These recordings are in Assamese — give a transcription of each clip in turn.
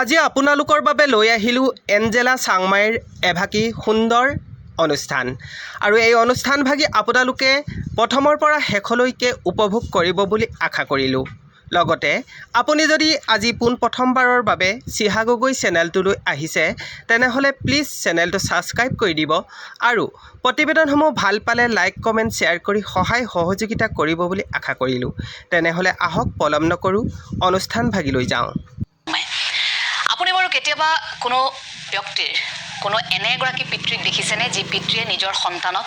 আজি আপোনালোকৰ বাবে লৈ আহিলোঁ এঞ্জেলা চাংমাইৰ এভাগী সুন্দৰ অনুষ্ঠান। আৰু এই অনুষ্ঠানভাগি আপোনালোকে প্ৰথমৰ পৰা শেষলৈকে উপভোগ কৰিব বুলি আশা কৰিলোঁ। লগতে, আপুনি যদি আজি পোনপ্ৰথমবাৰৰ বাবে চিহা গগৈ চেনেলটোলৈ আহিছে, তেনেহ'লে প্লিজ চেনেলটো ছাবস্ক্ৰাইব কৰি দিব আৰু প্ৰতিবেদনসমূহ ভালো পালে লাইক, কমেণ্ট, শ্বেয়াৰ কৰি সহায় সহযোগিতা কৰিব বুলি আশা কৰিলোঁ। তেনেহ'লে আহক পলম নকৰোঁ অনুষ্ঠানভাগিলৈ যাওঁ সোমায় আপুনি বাৰু কেতিয়াবা কোনো ব্যক্তিৰ কোনো এনে এগৰাকী পিতৃক দেখিছেনে যি পিতৃয়ে নিজৰ সন্তানক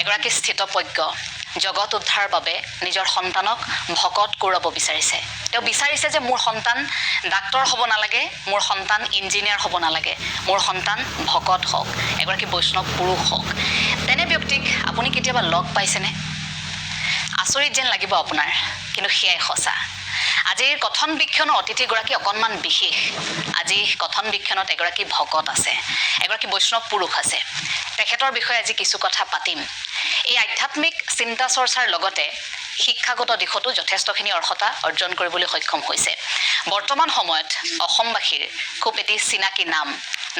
এগৰাকী স্থিতপজ্ঞ জগত উদ্ধাৰৰ বাবে নিজৰ সন্তানক ভকত কৰোৱাব বিচাৰিছে। তেওঁ বিচাৰিছে যে মোৰ সন্তান ডাক্তৰ হ'ব নালাগে মোৰ সন্তান ইঞ্জিনিয়াৰ হ'ব নালাগে মোৰ সন্তান ভকত হওক এগৰাকী বৈষ্ণৱ পুৰুষ হওক। তেনে ব্যক্তিক আপুনি কেতিয়াবা লগ পাইছেনে? আচৰিত যেন লাগিব আপোনাৰ কিন্তু সেয়াই সঁচা। আজিৰ কথন বীক্ষণৰ অতিথিগৰাকী অকণমান বিশেষ। আজি কথন বীক্ষণত এগৰাকী ভকত আছে এগৰাকী বৈষ্ণৱ পুৰুষ আছে। তেখেতৰ বিষয়ে আজি কিছু কথা পাতিম। এই আধ্যাত্মিক চিন্তা চৰ্চাৰ লগতে শিক্ষাগত দিশতো যথেষ্টখিনি অৰ্হতা অৰ্জন কৰিবলৈ সক্ষম হৈছে। বৰ্তমান সময়ত অসমবাসীৰ খুব এটি চিনাকি নাম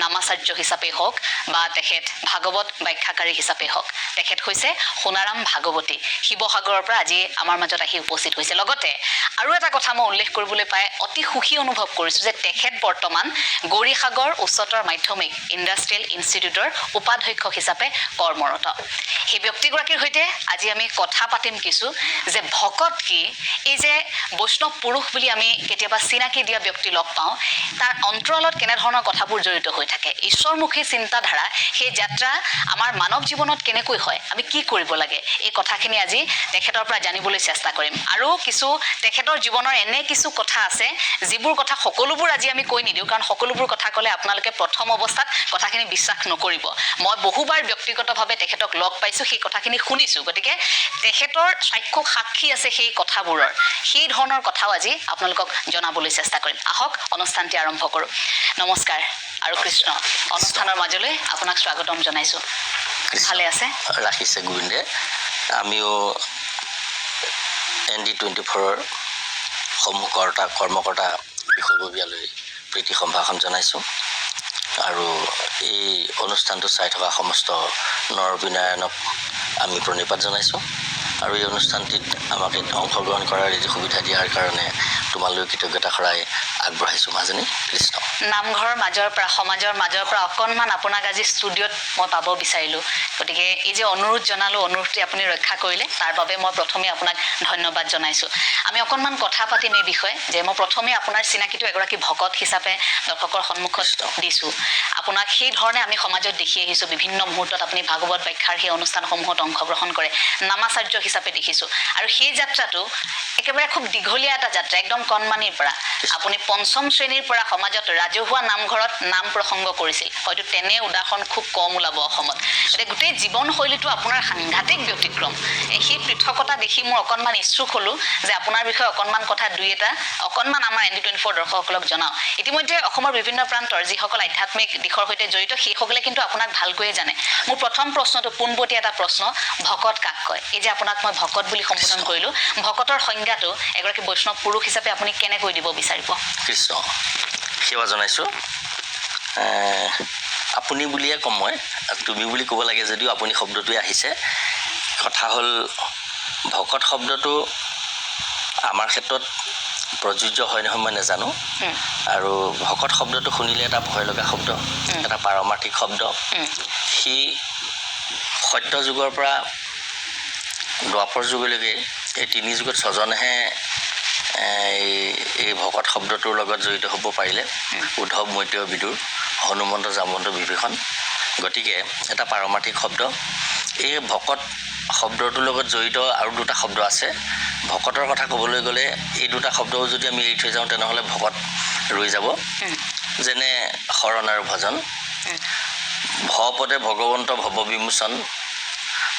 নামাচাৰ্য হিচাপে হওক বা তেখেত ভাগৱত ব্যাখ্যাকাৰী হিচাপে হওক। তেখেত হৈছে সোণাৰাম ভাগৱতী। শিৱসাগৰৰ পৰা আজি আমাৰ মাজত আহি উপস্থিত হৈছে। লগতে আৰু এটা কথা মই উল্লেখ কৰিবলৈ পাই অতি সুখী অনুভৱ কৰিছোঁ যে তেখেত বৰ্তমান গৌৰীসাগৰ উচ্চতৰ মাধ্যমিক ইণ্ডাষ্ট্ৰিয়েল ইনষ্টিটিউটৰ উপাধ্যক্ষ হিচাপে কৰ্মৰত। সেই ব্যক্তিগৰাকীৰ সৈতে আজি আমি কথা পাতিম কিছু যে ভকত কি? এই যে বৈষ্ণৱ পুৰুষ বুলি আমি কেতিয়াবা চিনাকি দিয়া ব্যক্তি লগ পাওঁ তাৰ অন্তৰালত কেনেধৰণৰ কথাবোৰ জড়িত হৈ থাকে। ঈশ্বৰমুখী চিন্তাধাৰা, সেই যাত্ৰা আমাৰ মানৱ জীৱনত কেনেকৈ হয়, আমি কি কৰিব লাগে, এই কথাখিনি আজি তেখেতৰ পৰা জানিবলৈ চেষ্টা কৰিম। আৰু কিছু তেখেতৰ জীৱনৰ এনে কিছু কথা আছে, যিবোৰ কথা সকলোবোৰ আজি আমি কৈ নিদিওঁ, কাৰণ সকলোবোৰ কথা ক'লে আপোনালোকে প্ৰথম অৱস্থাত কথাখিনি বিশ্বাস নকৰিব। মই বহুবাৰ ব্যক্তিগতভাৱে তেখেতক লগ পাইছোঁ, সেই কথাখিনি শুনিছোঁ। গতিকে তেখেতৰ চাক্ষুষ সাক্ষী আছে সেই কথাবোৰৰ। সেই ধৰণৰ কথাও আজি আপোনালোকক জনাবলৈ চেষ্টা কৰিম। আহক, অনুষ্ঠানটি আৰম্ভ কৰোঁ। নমস্কাৰ, আৰু কৃষ্ণ। অনুষ্ঠানৰ মাজলৈ আপোনাক স্বাগতম জনাইছোঁ। ভালে আছে? ৰাখিছে গোবিন্দে। আমিও এন ডি টুৱেণ্টি ফ'ৰৰ সমূহকৰ্তা কৰ্মকৰ্তা বিষয়ববীয়ালৈ প্ৰীতি সম্ভাষণ জনাইছোঁ। আৰু এই অনুষ্ঠানটো চাই থকা সমস্ত নৰবিনাৰায়ণক আমি প্ৰণিপাত জনাইছোঁ। আৰু এই অনুষ্ঠানটিত আমাক এই অংশগ্ৰহণ কৰাৰ যি সুবিধা দিয়াৰ কাৰণে তোমালৈ কৃতজ্ঞতা সৰাই আগবঢ়াইছোঁ মাজনী কৃষ্ণ। নামঘৰৰ মাজৰ পৰা সমাজৰ মাজৰ পৰা অকণমান আপোনাক আজি ষ্টুডিঅ'ত মই পাব বিচাৰিলোঁ। গতিকে এই যে অনুৰোধ জনালোঁ অনুৰোধটি আপুনি ৰক্ষা কৰিলে তাৰ বাবে মই প্ৰথমে আপোনাক ধন্যবাদ জনাইছোঁ। আমি অকণমান কথা পাতিম এই বিষয়ে যে মই প্ৰথমে আপোনাৰ চিনাকিটো এগৰাকী ভকত হিচাপে দৰ্শকৰ সন্মুখত দিছোঁ। আপোনাক সেই ধৰণে আমি সমাজত দেখি আহিছোঁ বিভিন্ন মুহূৰ্তত আপুনি ভাগৱত ব্যাখ্যাৰ সেই অনুষ্ঠানসমূহত অংশগ্ৰহণ কৰে। নামাচাৰ্য হিচাপে দেখিছোঁ। আৰু সেই যাত্ৰাটো একেবাৰে খুব দীঘলীয়া এটা যাত্ৰা একদম কণমানিৰ পৰা। আপুনি পঞ্চম শ্ৰেণীৰ পৰা সমাজত ৰাজহুৱা নামঘৰত নাম প্ৰসংগ কৰিছিল। হয়তো তেনে উদাহৰণ খুব কম ওলাব অসমত। গতিকে গোটেই জীৱনশৈলীটো আপোনাৰ সাংঘাতিক ব্যতিক্ৰম। সেই পৃথকতা দেখি মোৰ অকণমান ইচ্ছুক হ'লোঁ যে আপোনাৰ বিষয়ে অকণমান কথা দুই এটা অকণমান আমাৰ এন ডি টুৱেণ্টি ফ'ৰ দৰ্শকসকলক জনাওঁ ইতিমধ্যে অসমৰ বিভিন্ন প্ৰান্তৰ যিসকল আধ্যাত্মিক দিশৰ সৈতে জড়িত সেইসকলে কিন্তু আপোনাক ভালকৈয়ে জানে। মোৰ প্ৰথম প্ৰশ্নটো পোনপটীয়া এটা প্ৰশ্ন ভকত কাক কয়? এই যে আপোনাক মই ভকত বুলি সম্বোধন কৰিলোঁ। ভকতৰ সংজ্ঞাটো এগৰাকী বৈষ্ণৱ পুৰুষ হিচাপে আপুনি কেনেকৈ দিব বিচাৰিব? কৃষ্ণ সেৱা জনাইছোঁ। আপুনি বুলিয়ে ক'ম মই। তুমি বুলি ক'ব লাগে যদিও আপুনি শব্দটোৱে আহিছে। কথা হ'ল ভকত শব্দটো আমাৰ ক্ষেত্ৰত প্ৰযোজ্য হয় নহয় মই নাজানো। আৰু ভকত শব্দটো শুনিলে এটা ভয় লগা শব্দ। এটা পাৰমাৰ্থিক শব্দ। সি সত্য যুগৰ পৰা দ্বাপৰ যুগলৈকে এই তিনি যুগত ছজনেহে এই এই ভকত শব্দটোৰ লগত জড়িত হ'ব পাৰিলে। উদ্ধৱ মৈত্য বিদুৰ হনুমন্ত জামন্ত বিভীষণ। গতিকে এটা পাৰমাৰ্থিক শব্দ। এই ভকত শব্দটোৰ লগত জড়িত আৰু দুটা শব্দ আছে। ভকতৰ কথা ক'বলৈ গ'লে এই দুটা শব্দও যদি আমি এৰি থৈ যাওঁ তেনেহ'লে ভকত ৰৈ যাব। যেনে শৰণ আৰু ভজন। ভপদে ভগৱন্ত ভৱ বিমোচন।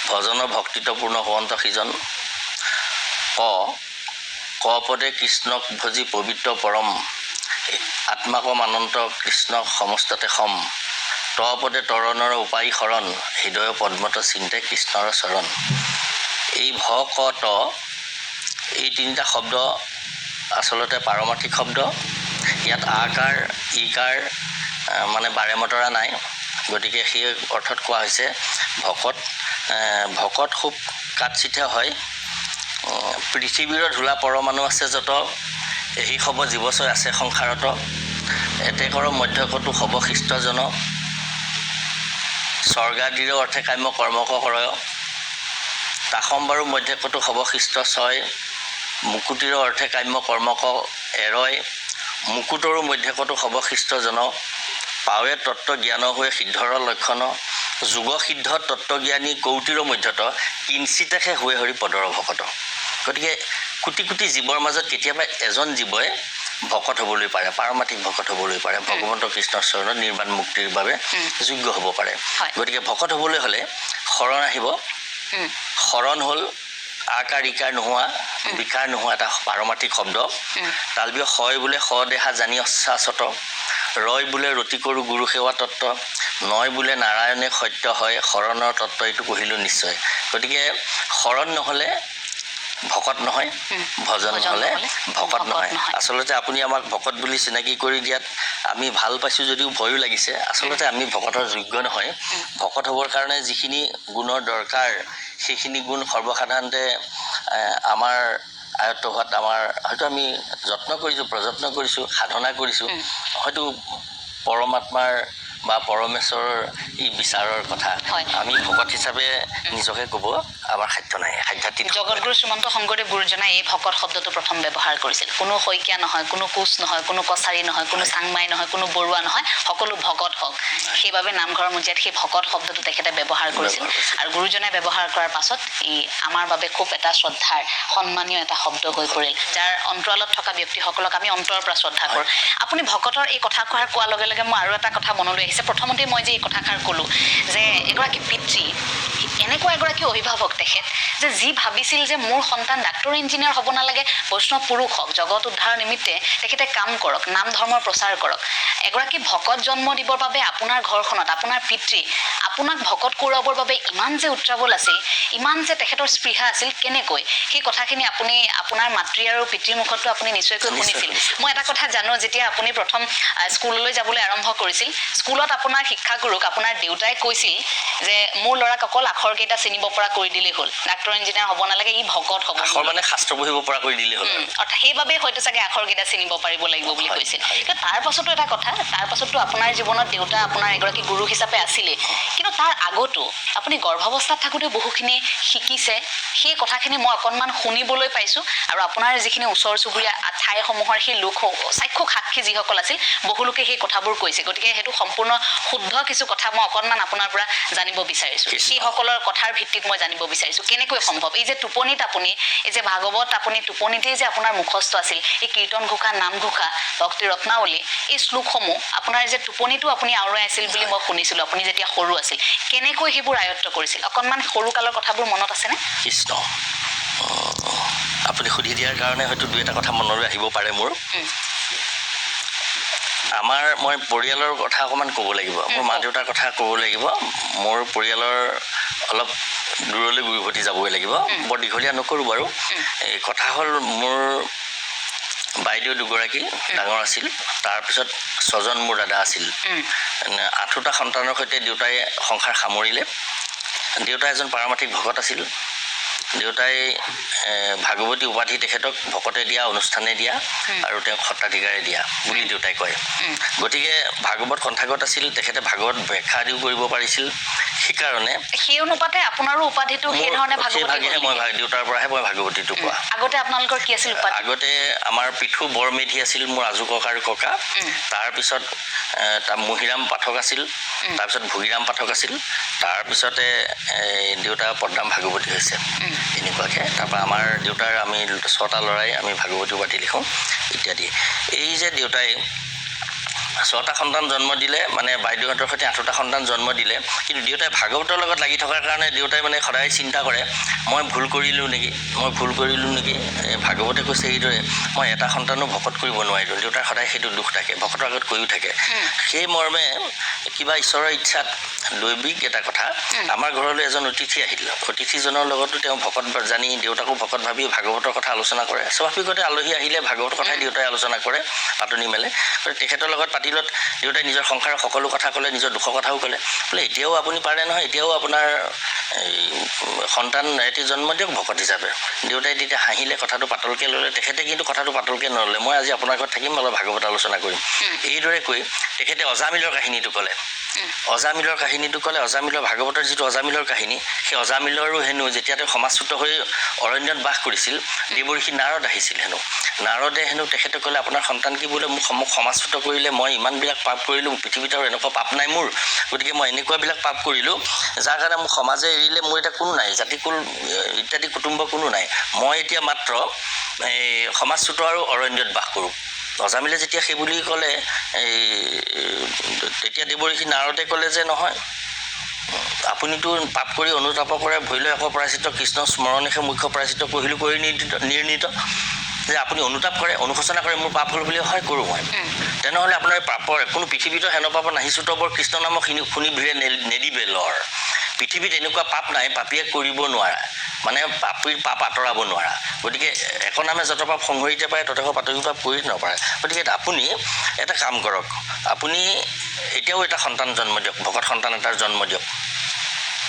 ভজনৰ ভক্তিত্বপূৰ্ণ হোৱন্ত সিজন ক ক পদে কৃষ্ণক ভজি পবিত্ৰ পৰম, আত্মাকম অনন্ত কৃষ্ণক সমস্ততে সম। ত পদে তৰণৰ উপায়ী শৰণ, হৃদয় পদ্মত চিন্তে কৃষ্ণৰ চৰণ। এই ভ, ক, ত এই তিনিটা শব্দ আচলতে পাৰমাৰ্থিক শব্দ। ইয়াত আকাৰ, ইকাৰ মানে বাৰে মতৰা নাই। গতিকে সেই অৰ্থত কোৱা হৈছে ভকত ভকত খুব কাৎচিত হয়। পৃথিৱীৰ ধূলা পৰমাণু আছে যত এই সব জীৱচয় আছে সংসাৰত। এতেকৰ মধ্যকতো সৱশিষ্টজন স্বৰ্গাদিৰ অৰ্থে কাম্য কৰ্মক কৰয় তাসম্বাৰো মধ্যকতো সৱশিষ্ট ছয়। মুকুতিৰ অৰ্থে কাম্য কৰ্মক এৰয়। মুকুটৰো মধ্যকতো সৱশিষ্টজন পাৱে তত্ত্ব জ্ঞান হৈ সিদ্ধৰ লক্ষণ। যোগ সিদ্ধ তত্ত্বজ্ঞানী কৌটিৰ মধ্যত কিঞ্চিতেহে হৈ হৰি পদৰ ভকত। গতিকে কোটি কোটি জীৱৰ মাজত কেতিয়াবা এজন জীৱই ভকত হ'বলৈ পাৰে পাৰমাৰ্থিক ভকত হ'বলৈ পাৰে ভগৱন্ত কৃষ্ণৰ চৰণত নিৰ্বাণ মুক্তিৰ বাবে যোগ্য হ'ব পাৰে। গতিকে ভকত হ'বলৈ হ'লে শৰণ আহিব। শৰণ হ'ল আকাৰ ইকাৰ নোহোৱা বিকাৰ নোহোৱা এটা পাৰমাৰ্থিক শব্দ। তালবীয় হয় বোলে স দেহা জানি অশ্বাচত ৰয় বোলে ৰতি কৰোঁ গুৰু সেৱা তত্ত্ব নয় বোলে নাৰায়ণে সত্য হয় শৰণৰ তত্ত্ব এইটো পঢ়িলোঁ নিশ্চয়। গতিকে শৰণ নহ'লে ভকত নহয় ভজন নহ'লে ভকত নহয়। আচলতে আপুনি আমাক ভকত বুলি চিনাকি কৰি দিয়াত আমি ভাল পাইছোঁ যদিও ভয়ো লাগিছে আচলতে আমি ভকতৰ যোগ্য নহয়। ভকত হ'বৰ কাৰণে যিখিনি গুণৰ দৰকাৰ সেইখিনি গুণ সৰ্বসাধাৰণতে আমাৰ আয়ত্ত হোৱাত আমাৰ হয়তো আমি যত্ন কৰিছোঁ প্ৰযত্ন কৰিছোঁ সাধনা কৰিছোঁ হয়তো পৰমাত্মাৰ বা পৰমেশ্বৰৰ ই বিচাৰৰ কথা। আমি ভকত হিচাপে নিজকে ক'ব আমাৰ সাধ্য নাই সাধ্যাতীত জগতগুৰু শ্ৰীমন্ত শংকৰদেৱ গুৰুজনাই এই ভকত শব্দটো প্ৰথম ব্যৱহাৰ কৰিছিল। কোনো শইকীয়া নহয় কোনো কোচ নহয় কোনো কছাৰী নহয় কোনো চাংমাই নহয় কোনো বৰুৱা নহয় সকলো ভকত হওক। সেইবাবে নামঘৰৰ মজিয়াত সেই ভকত শব্দটো তেখেতে ব্যৱহাৰ কৰিছিল। আৰু গুৰুজনাই ব্যৱহাৰ কৰাৰ পাছত ই আমাৰ বাবে খুব এটা শ্ৰদ্ধাৰ সন্মানীয় এটা শব্দ হৈ পৰিল যাৰ অন্তৰালত থকা ব্যক্তিসকলক আমি অন্তৰৰ পৰা শ্ৰদ্ধা কৰোঁ। আপুনি ভকতৰ এই কথাষাৰ কোৱাৰ লগে লগে মই আৰু এটা কথা মনলৈ আহিছে। প্ৰথমতে মই যে এই কথাষাৰ ক'লোঁ যে এগৰাকী পিতৃ এনেকুৱা এগৰাকী অভিভাৱক তেখেত যে যি ভাবিছিল যে মোৰ সন্তান ডাক্তৰ ইঞ্জিনিয়াৰ হ'ব নালাগে বৈষ্ণৱ পুৰুষ হওক জগত উদ্ধাৰৰ নিমিত্তে তেখেতে কাম কৰক নাম ধৰ্মৰ প্ৰচাৰ কৰক। এগৰাকী ভকত জন্ম দিবৰ বাবে আপোনাৰ ঘৰখনত আপোনাৰ পিতৃ আপোনাক ভকত কৰোৱাবৰ বাবে ইমান যে উত্ৰাৱল আছিল ইমান যে তেখেতৰ স্পৃহা আছিল কেনেকৈ? সেই কথাখিনি আপুনি আপোনাৰ মাতৃ আৰু পিতৃৰ মুখতো আপুনি নিশ্চয়কৈ নিশ্চয় শুনিছিল। শুনিছোঁ। মই এটা কথা জানো যেতিয়া আপুনি প্ৰথম স্কুললৈ যাবলৈ আৰম্ভ কৰিছিল স্কুলত আপোনাৰ শিক্ষাগুৰুক আপোনাৰ দেউতাই কৈছিল যে মোৰ ল'ৰাক অকল আখৰকেইটা চিনিব পৰা কৰি দিলেই হ'ল। ডাক্তৰ ইঞ্জিনিয়াৰ হ'ব নালাগে ই ভকত হ'ব আখৰ মানে শাস্ত্ৰ পঢ়িব পৰা কৰি দিলেই হ'ল অৰ্থাৎ সেইবাবে হয়তো চাগে আখৰকেইটা চিনিব পাৰিব লাগিব বুলি কৈছিল। কিন্তু তাৰ পাছতো এটা কথা তাৰ পাছতো আপোনাৰ জীৱনত দেউতা আপোনাৰ এগৰাকী গুৰু হিচাপে আছিলেই কিন্তু তাৰ আগতো আপুনি গৰ্ভাৱস্থাত থাকোঁতে বহুখিনি শিকিছে। সেই কথাখিনি মই অকণমান শুনিবলৈ পাইছোঁ। আৰু আপোনাৰ যিখিনি ওচৰ চুবুৰীয়া ঠাইসমূহৰ সেই লোক চাক্ষুষ সাক্ষী যিসকল আছিল বহুলোকে সেই কথাবোৰ কৈছে। গতিকে সেইটো সম্পূৰ্ণ শুদ্ধ কিছু কথা মই অকণমান আপোনাৰ পৰা জানিব বিচাৰিছোঁ। সেইসকলৰ কথাৰ ভিত্তিত মই জানিব বিচাৰিছোঁ। কেনেকৈ সম্ভৱ? এই যে টোপনিত আপুনি এই যে ভাগৱত আপুনি টোপনিতেই যে আপোনাৰ মুখস্থ আছিল এই কীৰ্তন ঘোষা নাম ঘোষা ভক্তি ৰত্নাৱলী এই শ্লোকসমূহ আপোনাৰ যে টোপনিতো আপুনি আওৰাই আছিল বুলি মই শুনিছিলোঁ আপুনি যেতিয়া সৰু আছিল কেনেকৈ সেইবোৰ আয়ত্ব কৰিছিল? অকণমান সৰুকালৰ কথাবোৰ মনত আছেনে? কৃষ্ণ আপুনি সুধি দিয়াৰ কাৰণে হয়তো দুই এটা কথা মনলৈ আহিব পাৰে মোৰ। আমাৰ মই পৰিয়ালৰ কথা অকণমান ক'ব লাগিব মোৰ মা দেউতাৰ কথা ক'ব লাগিব। মোৰ পৰিয়ালৰ অলপ দূৰলৈ উভতি যাবই লাগিব। বৰ দীঘলীয়া নকৰোঁ বাৰু। এই কথা হ'ল মোৰ বাইদেউ দুগৰাকী ডাঙৰ আছিল। তাৰপিছত ছজন মোৰ দাদা আছিল। আঠোটা সন্তানৰ সৈতে দেউতাই সংসাৰ সামৰিলে। দেউতা এজন পাৰমাৰ্থিক ভকত আছিল। দেউতাই ভাগৱতী উপাধি তেখেতক ভকতে দিয়া অনুষ্ঠানে দিয়া আৰু তেওঁক সত্ৰাধিকাৰে দিয়া বুলি দেউতাই কয়। গতিকে ভাগৱত কণ্ঠাগত আছিল তেখেতে ভাগৱত ব্যাখ্যা আদিও কৰিব পাৰিছিল। সেইকাৰণে সেই অনুপাতে আপোনাৰো উপাধিটো সেই ধৰণে মোৰ সেই ভাগৱতী ভাগেহে হ'ল মই দেউতাৰ পৰাহে মই ভাগৱতীটো কোৱা। আগতে আপোনালোকৰ কি আছিল আগতে আমাৰ পিঠু বৰ মেধি আছিল মোৰ আজু ককাৰ ককা। তাৰপিছত তাৰ মহিৰাম পাঠক আছিল। তাৰপিছত ভুগিৰাম পাঠক আছিল। তাৰপিছতে এই দেউতা পদ্মাম ভাগৱতী হৈছে। এনেকুৱাকৈ তাৰপৰা আমাৰ দেউতাৰ আমি, ছটা ল'ৰাই আমি ভাগৱতী পাতি লিখোঁ, ইত্যাদি। এই যে দেউতাই ছটা সন্তান জন্ম দিলে মানে বাইদেউহঁতৰ সৈতে আঠটা সন্তান জন্ম দিলে কিন্তু দেউতাই ভাগৱতৰ লগত লাগি থকাৰ কাৰণে দেউতাই মানে সদায় চিন্তা কৰে মই ভুল কৰিলোঁ নেকি? মই ভুল কৰিলোঁ নেকি? ভাগৱতে কৈছে এইদৰে মই এটা সন্তানো ভকত কৰিব নোৱাৰিলোঁ। দেউতাৰ সদায় সেইটো দুখ থাকে ভকতৰ আগত কৈও থাকে। সেই মৰ্মে কিবা ঈশ্বৰৰ ইচ্ছাত দৈৱিক এটা কথা আমাৰ ঘৰলৈ এজন অতিথি আহিল। অতিথিজনৰ লগতো তেওঁ ভকত জানি দেউতাকো ভকত ভাবি ভাগৱতৰ কথা আলোচনা কৰে। স্বাভাৱিকতে আলহী আহিলে ভাগৱতৰ কথাই দেউতাই আলোচনা কৰে পাতনি মেলে। তেখেতৰ লগত পাতিলত দেউতাই নিজৰ সংসাৰৰ সকলো কথা ক'লে নিজৰ দুখৰ কথাও ক'লে। বোলে এতিয়াও আপুনি পাৰে নহয় এতিয়াও আপোনাৰ সন্তান এটি জন্ম দিয়ক ভকত হিচাপে। দেউতাই তেতিয়া হাঁহিলে কথাটো পাতলকৈ ল'লে। তেখেতে কিন্তু কথাটো পাতলকৈ নল'লে। মই আজি আপোনাৰ ঘৰত থাকিম অলপ ভাগৱত আলোচনা কৰিম। এইদৰে কৈ তেখেতে অজামিলৰ কাহিনীটো ক'লে। অজামিলৰ কাহিনীটো ক'লে অজামিলৰ ভাগৱতৰ যিটো অজামিলৰ কাহিনী সেই অজামিলৰো হেনো যেতিয়া তেওঁ সমাজচ্যুত হৈ অৰণ্যত বাস কৰিছিল দেৱৰ্ষি নাৰদ আহিছিল হেনো। নাৰদে হেনো তেখেতে ক'লে আপোনাৰ সন্তান কি বোলে মোক মোক সমাজচ্যুত কৰিলে মই ইমানবিলাক পাপ কৰিলোঁ পৃথিৱীত আৰু এনেকুৱা পাপ নাই মোৰ। গতিকে মই এনেকুৱাবিলাক পাপ কৰিলোঁ যাৰ কাৰণে মোক সমাজে এৰিলে মোৰ এতিয়া কোনো নাই জাতিকুল এ, ইত্যাদি কুটুম্ব কোনো নাই। মই এতিয়া মাত্ৰ এই সমাজচ্যুত আৰু অৰণ্যত বাস কৰোঁ। অজামিলে যেতিয়া সেই বুলি ক'লে এই তেতিয়া দেৱৰ্ষি নাৰদে ক'লে যে নহয় আপুনিতো পাপ কৰি অনুতাপ কৰে ভৈলৈ আকৌ পৰাচিত কৃষ্ণ স্মৰণেহে মুখ্য পৰাচিত কৰিলোঁ কৰি নিৰ্ণিত নিৰ্ণিত যে আপুনি অনুতাপ কৰে অনুশোচনা কৰে মোৰ পাপ হ'ল বুলি হয় কৰোঁ মই। তেনেহ'লে আপোনাৰ পাপৰ কোনো পৃথিৱীতো হেন পাপ নাহিছোঁ বৰ কৃষ্ণ নামক শুনি ভিৰে নেদিবে লৰ। পৃথিৱীত এনেকুৱা পাপ নাই পাপীয়ে কৰিব নোৱাৰা। মানে পাপীৰ পাপ আঁতৰাব নোৱাৰা। গতিকে একনামে যত পাপ সংহৰিতে পাৰে ততকো পাতৰি পাপ কৰি নপাৰে গতিকে আপুনি এটা কাম কৰক আপুনি এতিয়াও এটা সন্তান জন্ম দিয়ক ভকত সন্তান এটাৰ জন্ম দিয়ক।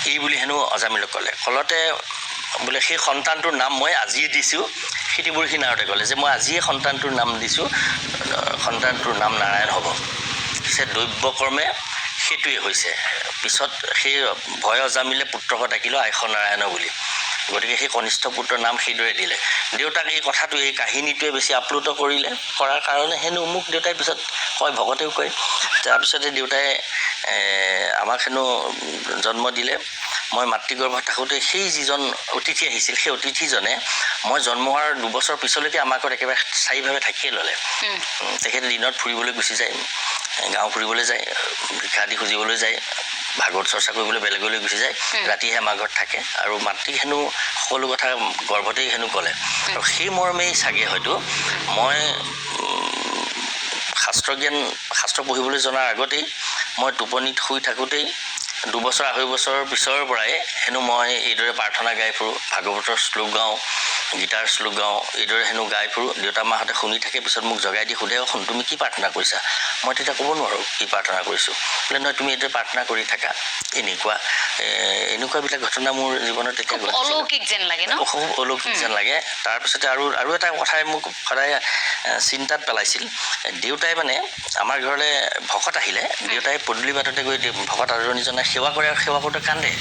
এই বুলি হেনো অজামিলক ক'লে। ক'লতে বোলে সেই সন্তানটোৰ নাম মই আজিয়ে দিছোঁ। সিটিবুৰসী নাৰতে ক'লে যে মই আজিয়ে সন্তানটোৰ নাম দিছোঁ। সন্তানটোৰ নাম নাৰায়ণ হ'ব। পিছে দৈব্যকৰ্মে সেইটোৱে হৈছে। পিছত সেই ভয় অজামিলে পুত্ৰক ডাকিলোঁ আইষ নাৰায়ণ বুলি। গতিকে সেই কনিষ্ঠ পুত্ৰৰ নাম সেইদৰে দিলে। দেউতাক এই কথাটো এই কাহিনীটোৱে বেছি আপ্লুত কৰিলে কৰাৰ কাৰণে হেনো মোক দেউতাই পিছত কয় ভকতেও কয়। তাৰপিছতে দেউতাই আমাক হেনো জন্ম দিলে। মই মাতৃগৰ্ভত থাকোঁতে সেই যিজন অতিথি আহিছিল সেই অতিথিজনে মই জন্ম হোৱাৰ দুবছৰ পিছলৈকে আমাৰ ঘৰত একেবাৰে স্থায়ীভাৱে থাকিয়ে ল'লে। তেখেতে দিনত ফুৰিবলৈ গুচি যায় গাঁও ফুৰিবলৈ যায় ভিক্ষা আদি খুজিবলৈ যায় ভাগৱত চৰ্চা কৰিবলৈ বেলেগলৈ গুচি যায় ৰাতিহে আমাৰ ঘৰত থাকে আৰু মাতৃক হেনো সকলো কথা গৰ্ভতেই হেনো ক'লে। আৰু সেই মৰ্মেই চাগে হয়তো মই শাস্ত্ৰজ্ঞান শাস্ত্ৰ পঢ়িবলৈ জনাৰ আগতেই মই টোপনিত শুই থাকোঁতেই দুবছৰ আঢ়ৈ বছৰৰ পিছৰ পৰাই হেনো মই এইদৰে প্ৰাৰ্থনা গাই ফুৰোঁ। ভাগৱতৰ শ্লোক গাওঁ। গীতাৰ শ্লোক গাওঁ এইদৰে হেনো গাই ফুৰোঁ। দেউতা মাহঁতে শুনি থাকে পিছত মোক জগাই দি সোধে শুন তুমি কি প্ৰাৰ্থনা কৰিছা? মই তেতিয়া ক'ব নোৱাৰোঁ কি প্ৰাৰ্থনা কৰিছোঁ। বোলে নহয় তুমি এইদৰে প্ৰাৰ্থনা কৰি থাকা। এনেকুৱা এনেকুৱাবিলাক ঘটনা মোৰ জীৱনত তেতিয়া অলৌকিক যেন লাগে ন? খুব অলৌকিক যেন লাগে। তাৰপিছতে আৰু আৰু এটা কথাই মোক সদায় চিন্তাত পেলাইছিল। দেউতাই মানে আমাৰ ঘৰলৈ ভকত আহিলে। দেউতাই পদূলি বাটতে গৈ দে- ভকত আদৰণি জনাই সেৱা কৰে আৰু সেৱা কৰোঁতে কান্দে।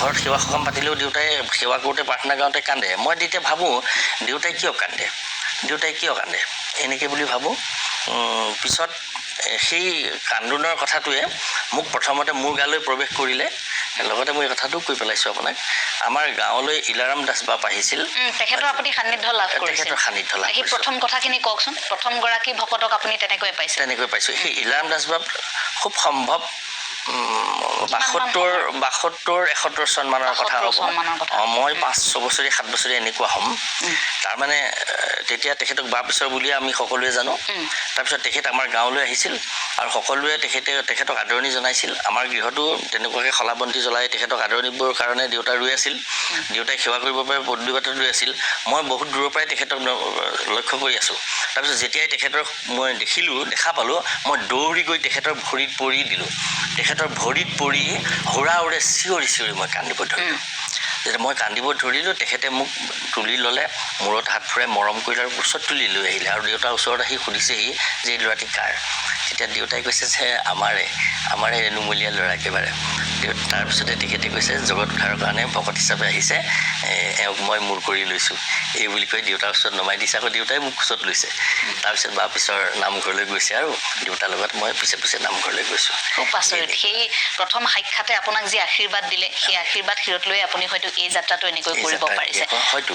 ঘৰত সেৱা সকাম পাতিলেও দেউতাই সেৱা কৰোঁতে প্ৰাৰ্থনা গাওঁতে কান্দে। মই তেতিয়া ভাবোঁ দেউতাই কিয় কান্দে? দেউতাই কিয় কান্দে? এনেকৈ বুলি ভাবোঁ। পিছত সেই কান্দোনৰ কথাটোৱে মোক প্ৰথমতে মোৰ গালৈ প্ৰৱেশ কৰিলে। লগতে মই এই কথাটোও কৈ পেলাইছোঁ আপোনাক। আমাৰ গাঁৱলৈ ইলাৰাম দাস বাপ আহিছিল। তেখেতৰ আপুনি সান্নিধ্য লাভ তেখেতৰ সান্নিধ্য লাভ সেই প্ৰথম কথাখিনি কওকচোন। প্ৰথম গৰাকী ভকতক আপুনি তেনেকৈ পাইছে। তেনেকৈ পাইছোঁ। সেই ইলাৰাম দাস বাপ খুব সম্ভৱ বাসত্তৰ বাসত্তৰ এসত্তৰ চনমানৰ কথা হ'ব। অঁ মই পাঁচ ছবছৰীয়া সাত বছৰীয়া এনেকুৱা হ'ম। তাৰমানে তেতিয়া তেখেতক বাপ ঈশ্বৰ বুলিয়ে আমি সকলোৱে জানো। তাৰপিছত তেখেত আমাৰ গাঁৱলৈ আহিছিল আৰু সকলোৱে তেখেতে তেখেতক আদৰণি জনাইছিল। আমাৰ গৃহতো তেনেকুৱাকৈ শলাবন্তি জ্বলাই তেখেতক আদৰণিবৰ কাৰণে দেউতা ৰৈ আছিল। দেউতাই সেৱা কৰিবৰ বাবে পদূলি বাটত ৰৈ আছিল। মই বহুত দূৰৰ পৰাই তেখেতক লক্ষ্য কৰি আছোঁ। তাৰপিছত যেতিয়াই তেখেতৰ মই দেখিলোঁ দেখা পালোঁ মই দৌৰি গৈ তেখেতৰ ভৰিত পৰি দিলোঁ। তেখেতৰ ভৰিত পৰি হুৰা উৰে চিঞৰি চিঞৰি মই কান্দিব ধৰিলোঁ। যেতিয়া মই কান্দিব ধৰিলোঁ তেখেতে মোক তুলি ল'লে মূৰত হাত ফুৰাই মৰম কৰিলে আৰু ওচৰত তুলি লৈ আহিলে। আৰু দেউতাৰ ওচৰত আহি সুধিছেহি যে এই ল'ৰাটি কাৰ? তেতিয়া দেউতাই কৈছে যে আমাৰে আমাৰে ৰেণুমলীয়া ল'ৰা একেবাৰে। তাৰপিছতে তেখেতে কৈছে জগত উদ্ধাৰৰ কাৰণে ভকত হিচাপে আহিছে এওঁক মই মূৰ কৰি লৈছোঁ। এই বুলি কৈ দেউতাৰ ওচৰত নমাই দিছে আকৌ দেউতাই মোক ওচৰত লৈছে। তাৰপিছত বা পিছৰ নামঘৰলৈ গৈছে আৰু দেউতাৰ লগত মই পিছে পিছে নামঘৰলৈ গৈছোঁ। খুব আচৰিত সেই প্ৰথম সাক্ষাতে আপোনাক যি আশীৰ্বাদ দিলে সেই আশীৰ্বাদ শিৰত লৈ আপুনি হয়তো এই যাত্ৰাটো এনেকৈ কৰিব পাৰিছে। হয়তো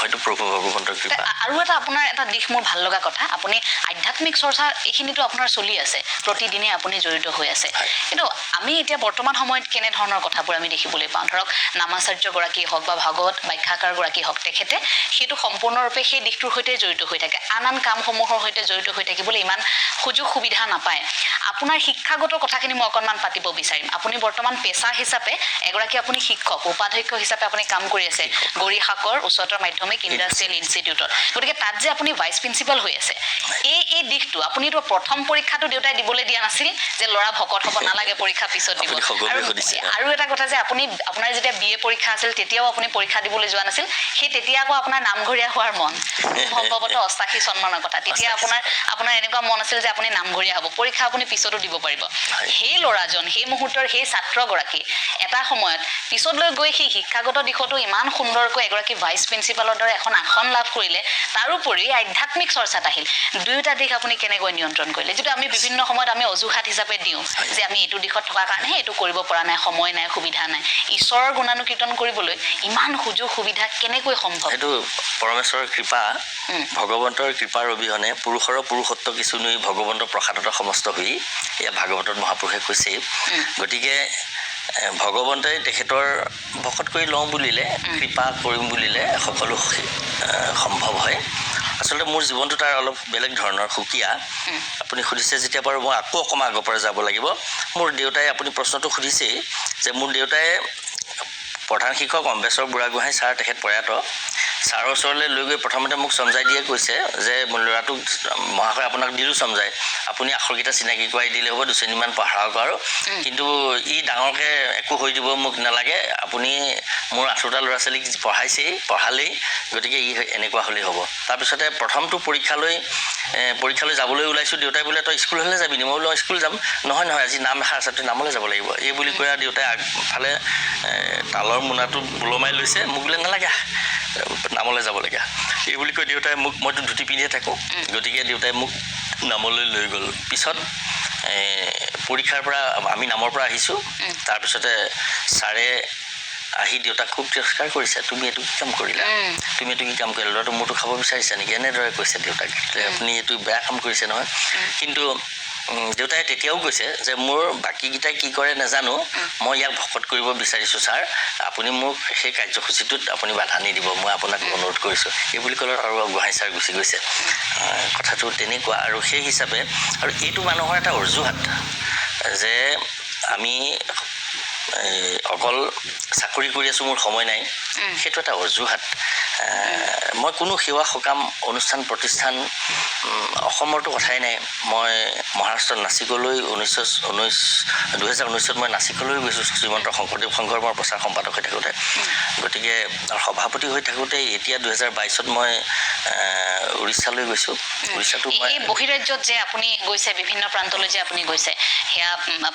হয়তো প্ৰভু ভগৱন্তৰ কৃপা আৰু এটা আপোনাৰ এটা দিশ মোৰ ভালো লগা কথা আপুনি আধ্যাত্মিক চৰ্চা এইখিনিতো আপোনাৰ চলি চলি আছে প্ৰতিদিনে আপুনি জড়িত হৈ আছে। কিন্তু আমি এতিয়া বৰ্তমান সময়ত কেনেধৰণৰ কথাবোৰ আমি দেখিবলৈ পাওঁ? ধৰক নামাচাৰ্যগৰাকীয়ে হওক বা ভাগৱত ব্যাখ্যাকাৰগৰাকীয়ে হওক তেখেতে সেইটো সম্পূৰ্ণৰূপে সেই দিশটোৰ সৈতে জড়িত হৈ থাকে। আন আন কামসমূহৰ সৈতে জড়িত হৈ থাকিবলৈ ইমান সুযোগ সুবিধা নাপায়। আপোনাৰ শিক্ষাগত কথাখিনি মই অকণমান পাতিব বিচাৰিম। আপুনি বৰ্তমান পেচা হিচাপে এগৰাকী আপুনি শিক্ষক উপাধ্যক্ষ হিচাপে আপুনি কাম কৰি আছে। গৰিসাকৰ উচ্চতৰ মাধ্যমিক ইণ্ডাষ্ট্ৰিয়েল ইনষ্টিটিউটত। গতিকে তাত যে আপুনি ভাইচ প্ৰিন্সিপাল হৈ আছে এই এই দিশটো আপুনিতো প্ৰথম পৰীক্ষাটো দেউতাই দিবলৈ দিয়া নাছিল যে ল'ৰা ভকত হ'ব নালাগে পৰীক্ষা পিছত দিব। আৰু- সুধিছে। আৰু এটা কথা যে আপুনি আপোনাৰ যেতিয়া বি এ পৰীক্ষা আছিল তেতিয়াও আপুনি পৰীক্ষা দিবলৈ যোৱা নাছিল সেই তেতিয়া আকৌ আপোনাৰ নামঘৰীয়া হোৱাৰ মন। সম্ভৱতঃ অষ্টাশী চন্মানৰ কথা। তেতিয়া আপোনাৰ আপোনাৰ এনেকুৱা মন আছিল যে আপুনি নামঘৰীয়া হ'ব। পৰীক্ষা আপুনি পিছতো দিব পাৰিব। সেই ল'ৰাজন সেই মুহূৰ্তৰ সেই ছাত্ৰগৰাকী এটা সময়ত পিছলৈ গৈ সেই শিক্ষাগত দিশতো ইমান সুন্দৰকৈ এগৰাকী ভাইচ প্ৰিন্সিপালৰ দৰে এখন আসন লাভ কৰিলে তাৰোপৰি আধ্যাত্মিক চৰ্চাত আহিল। দুয়োটা দিশ আপুনি কেনেকৈ নিয়ন্ত্ৰণ কৰিলে? যিটো আমি বিভিন্ন সময়ত আমি অজুহাত হিচাপে দিওঁ যে আমি এইটো দিশত থকাৰ কাৰণেহে এইটো কৰিব পৰা নাই সময় নাই সুবিধা নাই। ঈশ্বৰৰ গুণানুকীৰ্তন কৰিবলৈ ইমান সুযোগ সুবিধা কেনেকৈ সম্ভৱ? সেইটো পৰমেশ্বৰৰ কৃপা। ভগৱন্তৰ কৃপাৰ অবিহনে পুৰুষৰ পুৰুষত্ব কিছু নুই ভগৱন্তৰ প্ৰসাদত সমস্ত হৈ এয়া ভাগৱতত মহাপুৰুষে উম। গতিকে ভগৱন্তই তেখেতৰ ভকত কৰি লওঁ বুলিলে কৃপা কৰিম বুলিলে সকলো সম্ভৱ হয়। আচলতে মোৰ জীৱনটো তাৰ অলপ বেলেগ ধৰণৰ সুকীয়া। আপুনি সুধিছে যেতিয়া বাৰু মই আকৌ অকণমান আগৰ পৰা যাব লাগিব। মোৰ দেউতাই আপুনি প্ৰশ্নটো সুধিছেই যে মোৰ দেউতাই প্ৰধান শিক্ষক অম্বেশ্বৰ বুঢ়াগোহাঁই ছাৰ তেখেত প্ৰয়াত। ছাৰৰ ওচৰলৈ লৈ গৈ প্ৰথমতে মোক চমজাই দিয়ে কৈছে যে মোৰ ল'ৰাটোক মহাশয় আপোনাক দিলোঁ চমজাই আপুনি আখৰকেইটা চিনাকি কৰাই দিলে হ'ব দুশ্ৰেণীমান পঢ়াওক আৰু। কিন্তু ই ডাঙৰকৈ একো হৈ দিব মোক নালাগে। আপুনি মোৰ আঠোটা ল'ৰা ছোৱালীক পঢ়াইছেই পঢ়ালেই গতিকে ই এনেকুৱা হ'লেই হ'ব। তাৰপিছতে প্ৰথমটো পৰীক্ষালৈ পৰীক্ষালৈ যাবলৈ ওলাইছোঁ। দেউতাই বোলে তই স্কুললৈ যাবি নি? মই বোলো স্কুল যাম। নহয় নহয় আজি নাম এষাৰ আছে তই নামলৈ যাব লাগিব। এই বুলি কৈ আৰু দেউতাই আগফালে তালৰ মোনাটো ওলমাই লৈছে। মোক বোলে নালাগে নামলৈ যাব লাগে। এই বুলি কৈ দেউতাই মোক মইতো ধুতি পিন্ধিয়ে থাকোঁ। গতিকে দেউতাই মোক নামলৈ লৈ গ'ল। পিছত পৰীক্ষাৰ পৰা আমি নামৰ পৰা আহিছোঁ। তাৰপিছতে ছাৰে আহি দেউতাক খুব তিৰস্কাৰ কৰিছে তুমি এইটো কি কাম কৰিলা। তুমি এইটো কি কাম কৰিলা? ল'ৰাটো মোৰটো খাব বিচাৰিছা নেকি? এনেদৰে কৈছে দেউতাক। আপুনি এইটো বেয়া কাম কৰিছে নহয়। কিন্তু দেউতাই তেতিয়াও কৈছে যে মোৰ বাকীকেইটাই কি কৰে নাজানো। মই ইয়াক ভকত কৰিব বিচাৰিছোঁ ছাৰ। আপুনি মোক সেই কাৰ্যসূচীটোত আপুনি বাধা নিদিব। মই আপোনাক অনুৰোধ কৰিছোঁ। এই বুলি ক'লত আৰু গোহাঁই ছাৰ গুচি গৈছে। কথাটো তেনেকুৱা। আৰু সেই হিচাপে আৰু এইটো মানুহৰ এটা অজুহাত যে আমি অকল চাকৰি কৰি আছোঁ মোৰ সময় নাই। সেইটো এটা অজুহাত। মই কোনো সেৱা সকাম অনুষ্ঠান প্ৰতিষ্ঠান অসমৰতো কথাই নাই। মই মহাৰাষ্ট্ৰত নাচিকলৈ ঊনৈছশ ঊনৈছ দুহেজাৰ ঊনৈছত মই নাচিকলৈ গৈছোঁ শ্ৰীমন্ত শংকৰদেৱ সংঘৰ মই প্ৰচাৰ সম্পাদক হৈ থাকোঁতে। গতিকে সভাপতি হৈ থাকোঁতে এতিয়া দুহেজাৰ বাইছত মই উৰিষ্যালৈ গৈছোঁ। উৰিষ্যাতো মই বহিৰাজ্যত যে আপুনি গৈছে বিভিন্ন প্ৰান্তলৈ যে আপুনি গৈছে সেয়া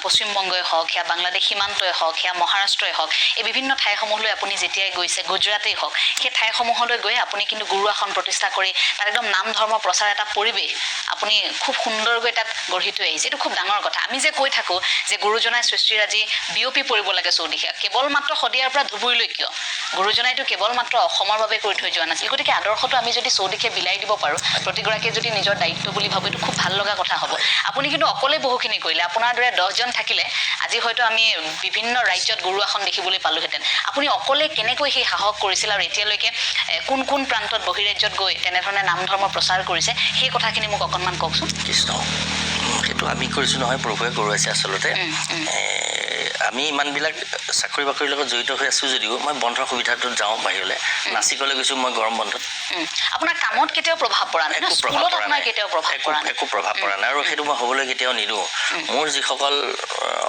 পশ্চিমবংগই হওক সেয়া বাংলাদেশ সীমান্তই হওক সেয়া মহাৰাষ্ট্ৰই হওক এই বিভিন্ন ঠাইসমূহলৈ আপুনি যেতিয়াই গৈছে গুজৰাটেই হওক। সেই ঠাইসমূহলৈ গৈ আপুনি কিন্তু গুৰু আসন প্ৰতিষ্ঠা কৰি তাত একদম নাম ধৰ্ম প্ৰচাৰ এটা পৰিৱেশ আপুনি খুব সুন্দৰকৈ তাত গঢ়ি থৈ আহিছে। এইটো খুব ডাঙৰ কথা। আমি যে কৈ থাকোঁ যে গুৰুজনাই সৃষ্টিৰাজি বিয়পি পৰিব লাগে চৌদিশে কেৱল মাত্ৰ শদিয়াৰ পৰা ধুবুৰীলৈ কিয়? গুৰুজনাইতো কেৱল মাত্ৰ অসমৰ বাবে কৰি থৈ যোৱা নাছিল। গতিকে আদৰ্শটো আমি যদি চৌদিশে বিলাই দিব পাৰোঁ প্ৰতিগৰাকীয়ে যদি নিজৰ দায়িত্ব বুলি ভাবে এইটো খুব ভাল লগা কথা হ'ব। আপুনি কিন্তু অকলে বহুখিনি কৰিলে আপোনাৰ দৰে দহজন থাকিলে আজি হয়তো আমি বিভিন্ন ৰাজ্যত গুৰু আসন দেখিবলৈ পালোহেঁতেন। আপুনি অকলে কেনেকৈ সাহস কৰিছিল আৰু এতিয়ালৈকে কোন কোন প্ৰান্তত বহিৰাজ্যত গৈ তেনেধৰণে নাম ধৰ্ম প্ৰচাৰ কৰিছে সেই কথাখিনি মোক অকণমান কওকচোন। কৃষ্ণ সেইটো আমি কৰিছোঁ নহয় প্ৰভুৱে কৰোৱাইছে আচলতে। আমি ইমানবিলাক চাকৰি বাকৰিৰ লগত জড়িত হৈ আছোঁ যদিও মই বন্ধৰ সুবিধাটোত যাওঁ বাহিৰলৈ। নাচিকলৈ গৈছোঁ মই গৰম বন্ধত। আপোনাৰ কামত কেতিয়াও প্ৰভাৱ পৰা নাই একো প্ৰভাৱ পৰা নাই। কেতিয়াও প্ৰভাৱ পৰা নাই। একো প্ৰভাৱ পৰা নাই। আৰু সেইটো মই হ'বলৈ কেতিয়াও নিদিওঁ। মোৰ যিসকল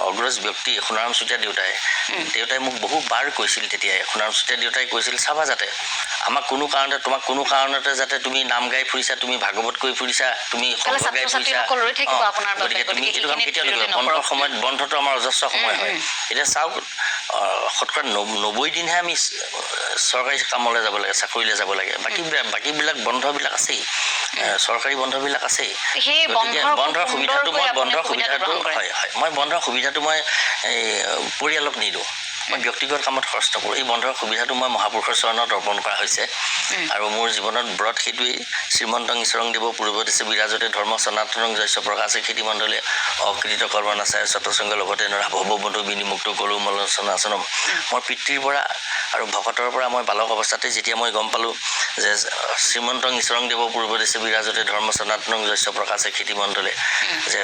অগ্ৰজ ব্যক্তি সোণাৰাম চুতীয়া দেউতাই দেউতাই মোক বহুবাৰ কৈছিল তেতিয়াই। সোণাৰাম চুতীয়া দেউতাই কৈছিল চাবা যাতে আমাক কোনো কাৰণতে তোমাক কোনো কাৰণতে যাতে তুমি নাম গাই ফুৰিছা তুমি ভাগৱত কৰি ফুৰিছা তুমি গাই ফুৰিছা। গতিকে তুমি এইটো কাম কেতিয়াও নকৰিবা। বন্ধৰ। সময়ত বন্ধটো আমাৰ অজস্ৰ সময় হয়। এতিয়া চাওক শতকৰা নব- নব্বৈ দিনহে আমি চৰকাৰী কামলৈ যাব লাগে চাকৰিলৈ যাব লাগে। বাকী বাকীবিলাক বন্ধবিলাক আছেই। চৰকাৰী বন্ধবিলাক আছেই। গতিকে বন্ধৰ সুবিধাটো মই বন্ধৰ সুবিধাটো। হয় হয়। মই বন্ধৰ সুবিধাটো মই পৰিয়ালক নিদিওঁ। মই ব্যক্তিগত কামত খৰচ নকৰোঁ। এই বন্ধৰ সুবিধাটো মই মহাপুৰুষৰ চৰণত অৰ্পণ কৰা হৈছে। আৰু মোৰ জীৱনত ব্ৰত সেইটোৱেই শ্ৰীমন্তং ঈশ্বৰং দেৱ পূৰ্ব দিছে বিৰাজতে ধৰ্ম সনাতনং জস্য প্ৰকাশে খেতি মণ্ডলে অকৃত কৰ্মনাচায় চতসংগ লগতে নৰা ভৱবন্ধু বিনিমুক্ত কলো মলচনাচনম মোৰ পিতৃৰ পৰা আৰু ভকতৰ পৰা মই বালক অৱস্থাতে যেতিয়া মই গম পালোঁ যে শ্ৰীমন্তং ঈশ্বৰং দেৱ পূৰ্ব দিছে বিৰাজতে ধৰ্ম সনাতনং জস্য প্ৰকাশে খেতি মণ্ডলে যে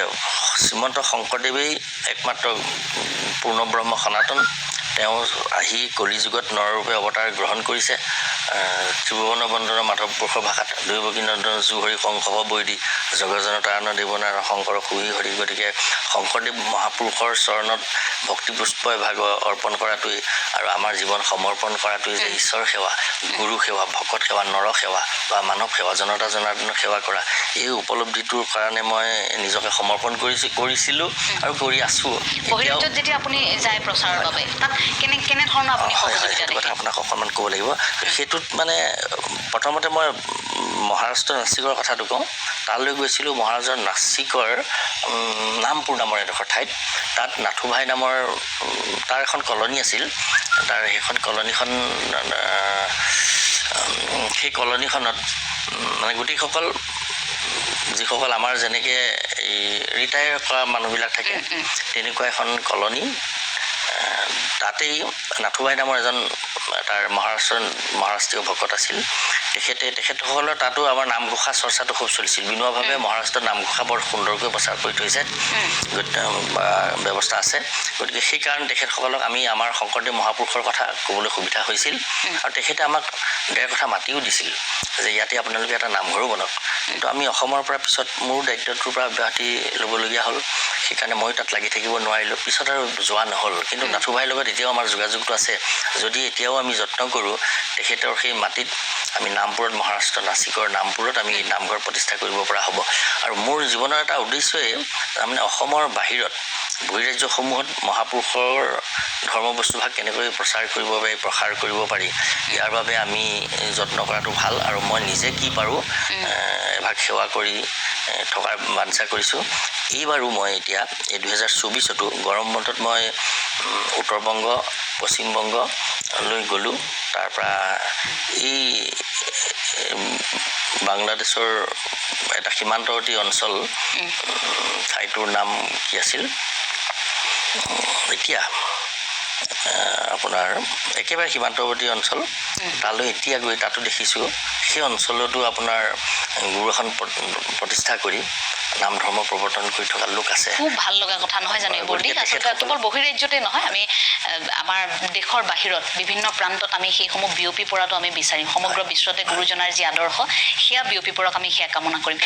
শ্ৰীমন্ত শংকৰদেৱেই একমাত্ৰ পূৰ্ণ ব্ৰহ্ম সনাতন। তেওঁ আহি কলিযুগত নৰৰূপে অৱতাৰ গ্ৰহণ কৰিছে। ত্ৰিভুৱন বন্দন মাধৱ পুৰুষৰ ভাষাত দৈৱকী নন্দন জুহৰি শংসৱ বৈদী জগজনতাৰণ দেৱনাৰ শংকৰ সুহী হৰি গতিকে শংকৰদেৱ মহাপুৰুষৰ চৰণত ভক্তি পুষ্প এভাগ অৰ্পণ কৰাটোৱেই আৰু আমাৰ জীৱন সমৰ্পণ কৰাটোৱেই যে ঈশ্বৰ সেৱা গুৰু সেৱা ভকত সেৱা নৰ সেৱা বা মানৱ সেৱা জনতা জনাৰ্দনক সেৱা কৰা এই উপলব্ধিটোৰ কাৰণে মই নিজকে সমৰ্পণ কৰিছোঁ কৰিছিলোঁ আৰু কৰি আছোঁ। এতিয়াও বহিৰাজ্যত যেতিয়া আপুনি যায় প্ৰচাৰৰ বাবে তাত কেনে কেনেধৰণৰ আপুনি হয় হয় সহযোগিতা সেইটো কথা দেখে? আপোনাক অকণমান ক'ব লাগিব। সেইটোত মানে প্ৰথমতে মই মহাৰাষ্ট্ৰ নাচিকৰ কথাটো কওঁ। তালৈ গৈছিলোঁ মহাৰাষ্ট্ৰৰ নাচিকৰ নামপুৰ নামৰ এডোখৰ ঠাইত। তাত নাথুভাই নামৰ তাৰ এখন কলনী আছিল। তাৰ সেইখন কলনীখন সেই কলনীখনত মানে গোটেইসকল যিসকল আমাৰ যেনেকৈ এই ৰিটায়াৰ কৰা মানুহবিলাক থাকে তেনেকুৱা এখন কলনী। তাতেই নাথুবাই নামৰ এজন তাৰ মহাৰাষ্ট্ৰ মহাৰাষ্ট্ৰীয় ভকত আছিল। তেখেতে তেখেতসকলৰ তাতো আমাৰ নামঘোষা চৰ্চাটো খুব চলিছিল। বিনোৱাভাৱে মহাৰাষ্ট্ৰত নামঘোষা বৰ সুন্দৰকৈ প্ৰচাৰ কৰি থৈছে। ব্যৱস্থা আছে। গতিকে সেইকাৰণে তেখেতসকলক আমি আমাৰ শংকৰদেৱ মহাপুৰুষৰ কথা ক'বলৈ সুবিধা হৈছিল। আৰু তেখেতে আমাক ডেৰ কথা মাতিও দিছিল যে ইয়াতে আপোনালোকে এটা নামঘৰো বনাওক কিন্তু আমি অসমৰ পৰা পিছত মোৰ দায়িত্বটোৰ পৰা অব্যাহতি ল'বলগীয়া হ'ল। সেইকাৰণে মই তাত লাগি থাকিব নোৱাৰিলোঁ। পিছত আৰু যোৱা নহ'ল। কিন্তু নাথুভাইৰ লগত এতিয়াও আমাৰ যোগাযোগটো আছে। যদি এতিয়াও আমি যত্ন কৰোঁ তেখেতৰ সেই মাটিত আমি নামপুৰত মহাৰাষ্ট্ৰ নাচিকৰ নামপুৰত আমি নামঘৰ প্ৰতিষ্ঠা কৰিব পৰা হ'ব। আৰু মোৰ জীৱনৰ এটা উদ্দেশ্যই তাৰমানে অসমৰ বাহিৰত বহিৰাজ্যসমূহত মহাপুৰুষৰ ধৰ্মবস্তুভাগ কেনেকৈ প্ৰচাৰ কৰিব পাৰি প্ৰসাৰ কৰিব পাৰি ইয়াৰ বাবে আমি যত্ন কৰাটো ভাল আৰু মই নিজে কি পাৰোঁ এভাগ সেৱা কৰি থকাৰ বাঞ্ছা কৰিছোঁ। এইবাৰো মই এতিয়া এই দুহেজাৰ চৌবিছতো গৰম বন্ধত মই উত্তৰ বংগ পশ্চিমবংগলৈ গ'লোঁ। তাৰপৰা এই বাংলাদেশৰ এটা সীমান্তৱৰ্তী অঞ্চল ঠাইটোৰ নাম কি আছিল? এতিয়া আপোনাৰ একেবাৰে সীমান্তৱৰ্তী অঞ্চল। তালৈ এতিয়া গৈ তাতো দেখিছোঁ। সেই অঞ্চলতো আপোনাৰ গুৰু এখন প্ৰ- প্ৰতিষ্ঠা কৰি নাম ধৰ্ম প্ৰৱৰ্তন কৰি থকা লোক আছে। খুব ভাল লগা কথা নহয় জানো এইবোৰ? দিশ গতিকে আচলতে তেখেতসকল- কেৱল বহিৰাজ্যতে নহয় আমি আমাৰ দেশৰ বাহিৰত বিভিন্ন প্ৰান্তত আমি সেইসমূহ বিয়পি পৰাটো আমি বিচাৰিম। সমগ্ৰ বিশ্বতে গুৰুজনাৰ যি আদৰ্শ সেয়া বিয়পি পৰক আমি সেয়া কামনা কৰিম।